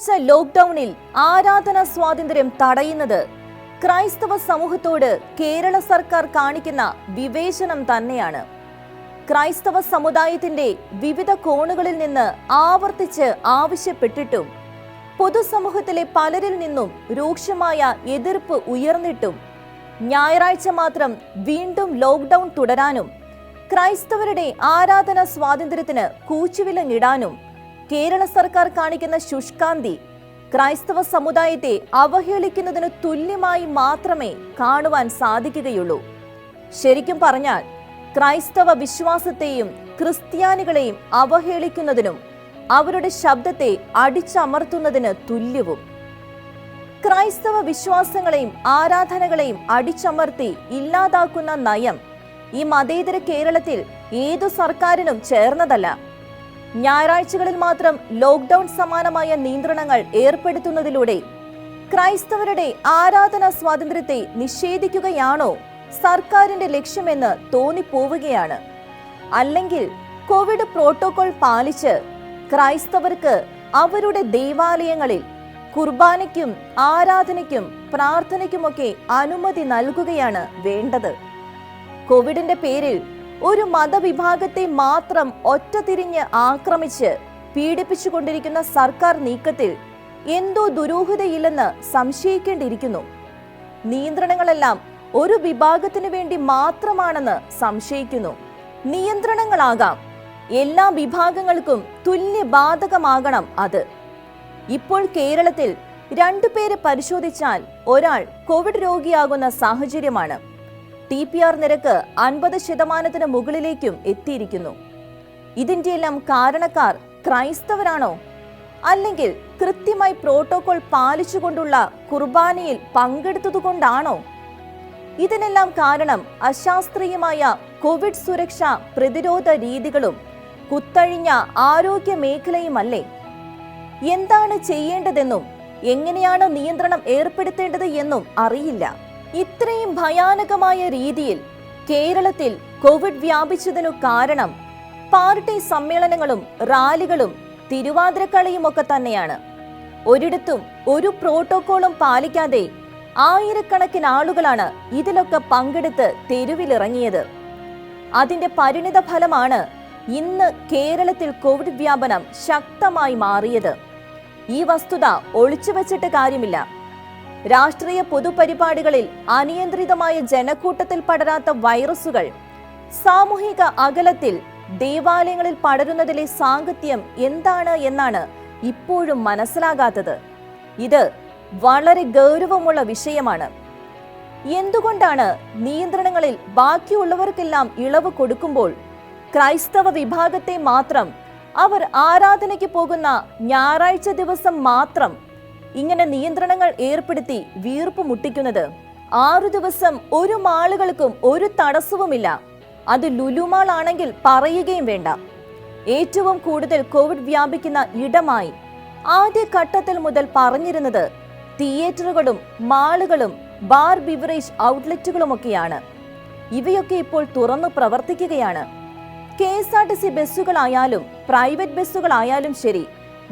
ഞായറാഴ്ച ലോക്ക്ഡൌണിൽ ആരാധന സ്വാതന്ത്ര്യം തടയുന്നത്. ക്രൈസ്തവ സമൂഹത്തോട് കേരള സർക്കാർ കാണിക്കുന്ന വിവേചനം തന്നെയാണ്. ക്രൈസ്തവ സമുദായത്തിന്റെ വിവിധ കോണുകളിൽ നിന്ന് ആവർത്തിച്ച് ആവശ്യപ്പെട്ടിട്ടും പൊതുസമൂഹത്തിലെ പലരിൽ നിന്നും രൂക്ഷമായ എതിർപ്പ് ഉയർന്നിട്ടും ഞായറാഴ്ച മാത്രം വീണ്ടും ലോക്ക്ഡൌൺ തുടരാനും ക്രൈസ്തവരുടെ ആരാധന സ്വാതന്ത്ര്യത്തിന് കൂച്ചുവിലങ്ങിടാനും കേരള സർക്കാർ കാണിക്കുന്ന ശുഷ്കാന്തി ക്രൈസ്തവ സമുദായത്തെ അവഹേളിക്കുന്നതിന് തുല്യമായി മാത്രമേ കാണുവാൻ സാധിക്കുകയുള്ളൂ. ശരിക്കും പറഞ്ഞാൽ ക്രൈസ്തവ വിശ്വാസത്തെയും ക്രിസ്ത്യാനികളെയും അവഹേളിക്കുന്നതിനും അവരുടെ ശബ്ദത്തെ അടിച്ചമർത്തുന്നതിന് തുല്യവും. ക്രൈസ്തവ വിശ്വാസങ്ങളെയും ആരാധനകളെയും അടിച്ചമർത്തി ഇല്ലാതാക്കുന്ന നയം ഈ മതേതര കേരളത്തിൽ ഏതു സർക്കാരിനും ചേർന്നതല്ല. ഞായറാഴ്ചകളിൽ മാത്രം ലോക്ക്ഡൌൺ സമാനമായ നിയന്ത്രണങ്ങൾ ഏർപ്പെടുത്തുന്നതിലൂടെ ക്രൈസ്തവരുടെ ആരാധനാ സ്വാതന്ത്ര്യത്തെ നിഷേധിക്കുകയാണോ സർക്കാരിന്റെ ലക്ഷ്യമെന്ന് തോന്നിപ്പോവുകയാണ്. അല്ലെങ്കിൽ കോവിഡ് പ്രോട്ടോകോൾ പാലിച്ച് ക്രൈസ്തവർക്ക് അവരുടെ ദേവാലയങ്ങളിൽ കുർബാനയ്ക്കും ആരാധനയ്ക്കും പ്രാർത്ഥനയ്ക്കുമൊക്കെ അനുമതി നൽകുകയാണ് വേണ്ടത്. കോവിഡിന്റെ പേരിൽ ഒരു മതവിഭാഗത്തെ മാത്രം ഒറ്റതിരിഞ്ഞ് ആക്രമിച്ച് പീഡിപ്പിച്ചുകൊണ്ടിരിക്കുന്ന സർക്കാർ നീക്കത്തിൽ എന്തോ ദുരൂഹതയില്ലെന്ന് സംശയിക്കേണ്ടിയിരിക്കുന്നു. നിയന്ത്രണങ്ങളെല്ലാം ഒരു വിഭാഗത്തിനു വേണ്ടി മാത്രമാണെന്ന് സംശയിക്കുന്നു. നിയന്ത്രണങ്ങളാകാം. എല്ലാ വിഭാഗങ്ങൾക്കും തുല്യ ബാധകമാകണം അത്. ഇപ്പോൾ കേരളത്തിൽ രണ്ടുപേരെ പരിശോധിച്ചാൽ ഒരാൾ കോവിഡ് രോഗിയാകുന്ന സാഹചര്യമാണ്. ടി പി ആർ നിരക്ക് അൻപത് ശതമാനത്തിന് മുകളിലേക്കും എത്തിയിരിക്കുന്നു. ഇതിന്റെയെല്ലാം കാരണക്കാർ ക്രൈസ്തവരാണോ? അല്ലെങ്കിൽ കൃത്യമായി പ്രോട്ടോകോൾ പാലിച്ചുകൊണ്ടുള്ള കുർബാനയിൽ പങ്കെടുത്തതുകൊണ്ടാണോ? ഇതിനെല്ലാം കാരണം അശാസ്ത്രീയമായ കോവിഡ് സുരക്ഷാ പ്രതിരോധ രീതികളും കുത്തഴിഞ്ഞ ആരോഗ്യ മേഖലയുമല്ലേ? എന്താണ് ചെയ്യേണ്ടതെന്നും എങ്ങനെയാണ് നിയന്ത്രണം ഏർപ്പെടുത്തേണ്ടത് എന്നും അറിയില്ല. ഇത്രയും ഭയാനകമായ രീതിയിൽ കേരളത്തിൽ കോവിഡ് വ്യാപിച്ചതിനു കാരണം പാർട്ടി സമ്മേളനങ്ങളും റാലികളും തിരുവാതിരക്കളിയും ഒക്കെ തന്നെയാണ്. ഒരിടത്തും ഒരു പ്രോട്ടോകോളും പാലിക്കാതെ ആയിരക്കണക്കിന് ആളുകളാണ് ഇതിലൊക്കെ പങ്കെടുത്ത് തെരുവിലിറങ്ങിയത്. അതിന്റെ പരിണിത ഫലമാണ് ഇന്ന് കേരളത്തിൽ കോവിഡ് വ്യാപനം ശക്തമായി മാറിയത്. ഈ വസ്തുത ഒളിച്ചുവെച്ചിട്ട് കാര്യമില്ല. രാഷ്ട്രീയ പൊതുപരിപാടികളിൽ അനിയന്ത്രിതമായ ജനക്കൂട്ടത്തിൽ പടരാത്ത വൈറസുകൾ. സാമൂഹിക അകലത്തിൽ ദേവാലയങ്ങളിൽ പടരുന്നതിലെ സാങ്കത്യം എന്താണ് എന്നാണ് ഇപ്പോഴും മനസ്സിലാകാത്തത്. ഇത് വളരെ ഗൗരവമുള്ള വിഷയമാണ്. എന്തുകൊണ്ടാണ് നിയന്ത്രണങ്ങളിൽ ബാക്കിയുള്ളവർക്കെല്ലാം ഇളവ് കൊടുക്കുമ്പോൾ ക്രൈസ്തവ വിഭാഗത്തെ മാത്രം അവർ ആരാധനയ്ക്ക് പോകുന്ന ഞായറാഴ്ച ദിവസം മാത്രം ഇങ്ങനെ നിയന്ത്രണങ്ങൾ ഏർപ്പെടുത്തി വീർപ്പ് മുട്ടിക്കുന്നത്. ആറു ദിവസം ഒരു മാളുകൾക്കും ഒരു തടസ്സവുമില്ല. അത് ലുലുമാൾ ആണെങ്കിൽ പറയുകയും വേണ്ട. ഏറ്റവും കൂടുതൽ കോവിഡ് വ്യാപിക്കുന്ന ഇടമായി. ആദ്യ ഘട്ടത്തിൽ മുതൽ പറഞ്ഞിരുന്നത് തിയേറ്ററുകളും മാളുകളും ബാർ ബിവറേജ് ഔട്ട്ലെറ്റുകളുമൊക്കെയാണ്. ഇവയൊക്കെ ഇപ്പോൾ തുറന്നു പ്രവർത്തിക്കുകയാണ്. K S R T C ബസ്സുകളായാലും private ബസ്സുകളായാലും ശരി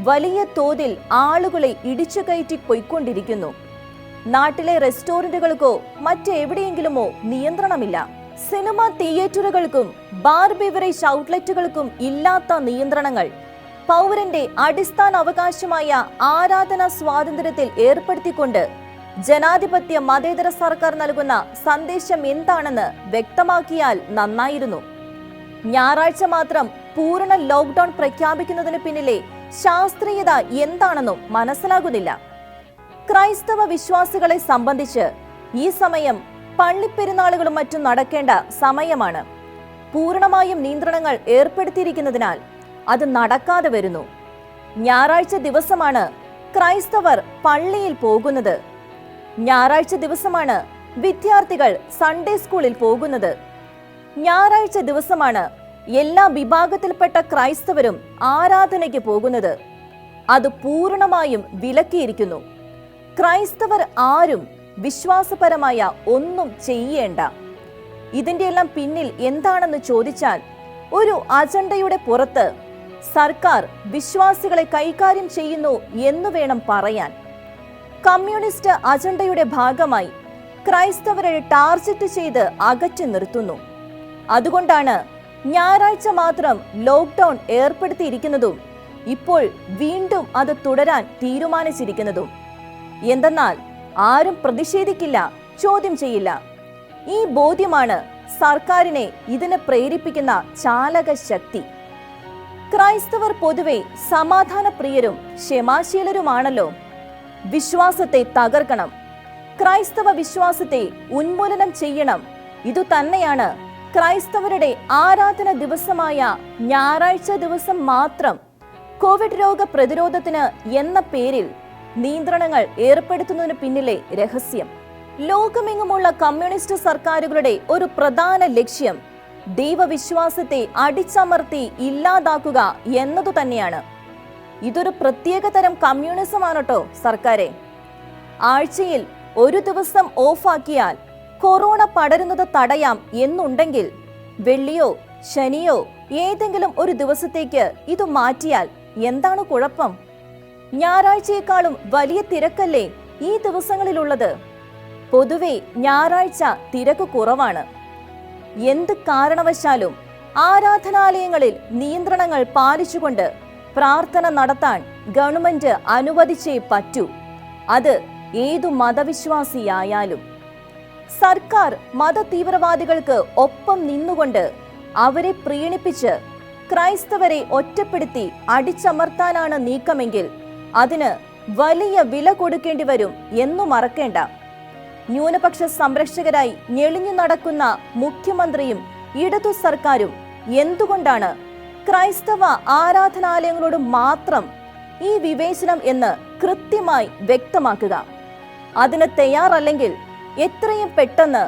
വലിയ തോതിൽ ആളുകളെ ഇടിച്ചു കയറ്റി പൊയ്ക്കൊണ്ടിരിക്കുന്നു. നാട്ടിലെ റെസ്റ്റോറന്റുകൾക്കോ മറ്റെവിടെയെങ്കിലുമോ നിയന്ത്രണമില്ല. സിനിമ തിയേറ്ററുകൾക്കും ബാർ ബിവറേജ് ഔട്ട്ലെറ്റുകൾക്കും ഇല്ലാത്ത നിയന്ത്രണങ്ങൾ. പൗരന്റെ അടിസ്ഥാന അവകാശമായ ആരാധന സ്വാതന്ത്ര്യത്തിൽ ഏർപ്പെടുത്തിക്കൊണ്ട് ജനാധിപത്യ മതേതര സർക്കാർ നൽകുന്ന സന്ദേശം എന്താണെന്ന് വ്യക്തമാക്കിയാൽ നന്നായിരുന്നു. ഞായറാഴ്ച മാത്രം പൂർണ ലോക്ക്ഡൌൺ പ്രഖ്യാപിക്കുന്നതിന് പിന്നിലെ ശാസ്ത്രീയത എന്താണെന്നും മനസ്സിലാകുന്നില്ല. ക്രൈസ്തവ വിശ്വാസികളെ സംബന്ധിച്ച് ഈ സമയം പള്ളിപ്പെരുന്നാളുകളും മറ്റും നടക്കേണ്ട സമയമാണ്. പൂർണമായും നിയന്ത്രണങ്ങൾ ഏർപ്പെടുത്തിയിരിക്കുന്നതിനാൽ അത് നടക്കാതെ വരുന്നു. ഞായറാഴ്ച ദിവസമാണ് ക്രൈസ്തവർ പള്ളിയിൽ പോകുന്നത്. ഞായറാഴ്ച ദിവസമാണ് വിദ്യാർത്ഥികൾ സൺഡേ സ്കൂളിൽ പോകുന്നത്. ഞായറാഴ്ച ദിവസമാണ് എല്ലാ വിഭാഗത്തിൽപ്പെട്ട ക്രൈസ്തവരും ആരാധനയ്ക്ക് പോകുന്നത്. അത് പൂർണമായും വിലക്കിയിരിക്കുന്നു. ക്രൈസ്തവർ ആരും വിശ്വാസപരമായ ഒന്നും ചെയ്യേണ്ട. ഇതിന്റെ എല്ലാം പിന്നിൽ എന്താണെന്ന് ചോദിച്ചാൽ ഒരു അജണ്ടയുടെ പുറത്ത് സർക്കാർ വിശ്വാസികളെ കൈകാര്യം ചെയ്യുന്നു എന്ന് വേണം പറയാൻ. കമ്മ്യൂണിസ്റ്റ് അജണ്ടയുടെ ഭാഗമായി ക്രൈസ്തവരെ ടാർജറ്റ് ചെയ്ത് അകറ്റി നിർത്തുന്നു. അതുകൊണ്ടാണ് ഞായറാഴ്ച മാത്രം ലോക്ക്ഡൌൺ ഏർപ്പെടുത്തിയിരിക്കുന്നതും ഇപ്പോൾ വീണ്ടും അത് തുടരാൻ തീരുമാനിച്ചിരിക്കുന്നതും. എന്തെന്നാൽ ആരും പ്രതിഷേധിക്കില്ല ചോദ്യം ചെയ്യില്ല. ഈ ബോധ്യമാണ് സർക്കാരിനെ ഇതിന് പ്രേരിപ്പിക്കുന്ന ചാലക ശക്തി. ക്രൈസ്തവർ പൊതുവെ സമാധാനപ്രിയരും ക്ഷമാശീലരുമാണല്ലോ. വിശ്വാസത്തെ തകർക്കണം. ക്രൈസ്തവ വിശ്വാസത്തെ ഉന്മൂലനം ചെയ്യണം. ഇതു തന്നെയാണ് ക്രൈസ്തവരുടെ ആരാധന ദിവസമായ ഞായറാഴ്ച ദിവസം മാത്രം കോവിഡ് രോഗ പ്രതിരോധത്തിന് എന്ന പേരിൽ നിയന്ത്രണങ്ങൾ ഏർപ്പെടുത്തുന്നതിന് പിന്നിലെ രഹസ്യം. ലോകമെങ്ങുമുള്ള കമ്മ്യൂണിസ്റ്റ് സർക്കാരുകളുടെ ഒരു പ്രധാന ലക്ഷ്യം ദൈവവിശ്വാസത്തെ അടിച്ചമർത്തി ഇല്ലാതാക്കുക എന്നതു തന്നെയാണ്. ഇതൊരു പ്രത്യേക തരം കമ്മ്യൂണിസമാണ് കേട്ടോ സർക്കാരെ? ആഴ്ചയിൽ ഒരു ദിവസം ഓഫാക്കിയാൽ കൊറോണ പടരുന്നത് തടയാം എന്നുണ്ടെങ്കിൽ വെള്ളിയോ ശനിയോ ഏതെങ്കിലും ഒരു ദിവസത്തേക്ക് ഇത് മാറ്റിയാൽ എന്താണ് കുഴപ്പം? ഞായറാഴ്ചയെക്കാളും വലിയ തിരക്കല്ലേ ഈ ദിവസങ്ങളിലുള്ളത്? പൊതുവെ ഞായറാഴ്ച തിരക്ക് കുറവാണ്. എന്ത് കാരണവശാലും ആരാധനാലയങ്ങളിൽ നിയന്ത്രണങ്ങൾ പാലിച്ചുകൊണ്ട് പ്രാർത്ഥന നടത്താൻ ഗവൺമെന്റ് അനുവദിച്ചേ പറ്റൂ. അത് ഏതു മതവിശ്വാസിയായാലും. സർക്കാർ മതതീവ്രവാദികൾക്ക് ഒപ്പം നിന്നുകൊണ്ട് അവരെ പ്രീണിപ്പിച്ച് ക്രൈസ്തവരെ ഒറ്റപ്പെടുത്തി അടിച്ചമർത്താനാണ് നീക്കമെങ്കിൽ അതിന് വലിയ വില കൊടുക്കേണ്ടി വരും എന്നു മറക്കേണ്ട. ന്യൂനപക്ഷ സംരക്ഷകരായി ഞെളിഞ്ഞു നടക്കുന്ന മുഖ്യമന്ത്രിയും ഇടതു സർക്കാരും എന്തുകൊണ്ടാണ് ക്രൈസ്തവ ആരാധനാലയങ്ങളോട് മാത്രം ഈ വിവേചനം എന്ന് കൃത്യമായി വ്യക്തമാക്കുക. അതിന് തയ്യാറല്ലെങ്കിൽ എത്രയും പെട്ടെന്ന്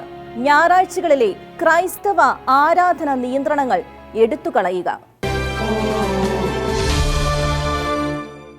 ഞായറാഴ്ചകളിലെ ക്രൈസ്തവ ആരാധന നിയന്ത്രണങ്ങൾ എടുത്തുകളയുക.